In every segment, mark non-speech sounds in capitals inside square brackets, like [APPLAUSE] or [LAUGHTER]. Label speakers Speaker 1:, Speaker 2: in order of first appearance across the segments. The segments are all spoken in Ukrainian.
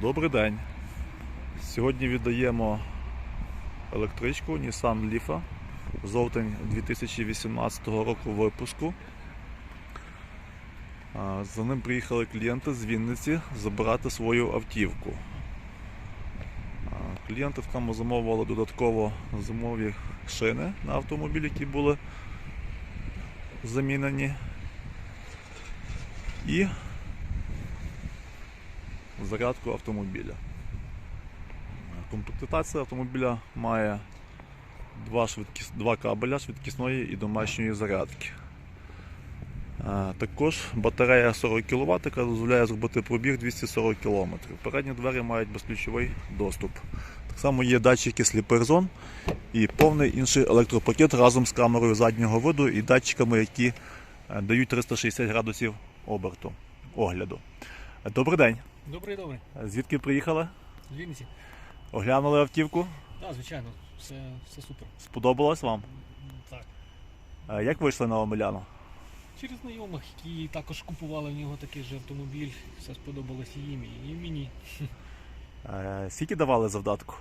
Speaker 1: Добрий день. Сьогодні віддаємо електричку Nissan Leaf жовтень 2018 року випуску. За ним приїхали клієнти з Вінниці забирати свою автівку. Клієнти в тому замовили додатково зимові шини на автомобіль, які були замінені. І зарядку автомобіля. Комплектація автомобіля має два, швидкіс... два кабеля швидкісної і домашньої зарядки. Також батарея 40 кВт, яка дозволяє зробити пробіг 240 км. Передні двері мають безключовий доступ. Так само є датчики сліпих зон і повний інший електропакет разом з камерою заднього виду і датчиками, які е, дають 360 градусів оберту огляду. Добрий день.
Speaker 2: Добрий, добрий.
Speaker 1: Звідки приїхали?
Speaker 2: З Вінниці?
Speaker 1: Оглянули автівку?
Speaker 2: Так, звичайно, все, все супер.
Speaker 1: Сподобалось вам?
Speaker 2: Так.
Speaker 1: Е, Як вийшли на Омеляну?
Speaker 2: Через знайомих, які також купували в нього такий же автомобіль, все сподобалося їм і мені.
Speaker 1: Е, Скільки давали завдатку?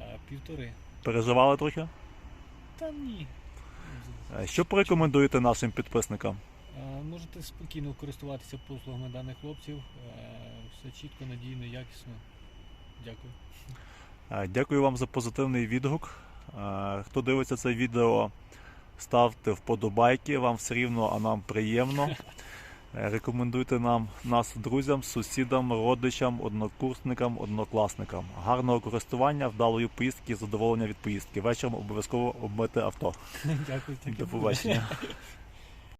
Speaker 2: А, півтори.
Speaker 1: Переживали трохи?
Speaker 2: Та ні.
Speaker 1: Е, Що порекомендуєте нашим підписникам?
Speaker 2: А, можете спокійно користуватися послугами даних хлопців. Все чітко, надійно, якісно. Дякую.
Speaker 1: Дякую вам за позитивний відгук. Хто дивиться це відео, ставте вподобайки, вам все рівно, а нам приємно. [LAUGHS] Рекомендуйте нам нас друзям, сусідам, родичам, однокурсникам, однокласникам. Гарного користування, вдалої поїздки, задоволення від поїздки. Вечором обов'язково обмити авто. [LAUGHS]
Speaker 2: Дякую.
Speaker 1: До побачення. [LAUGHS]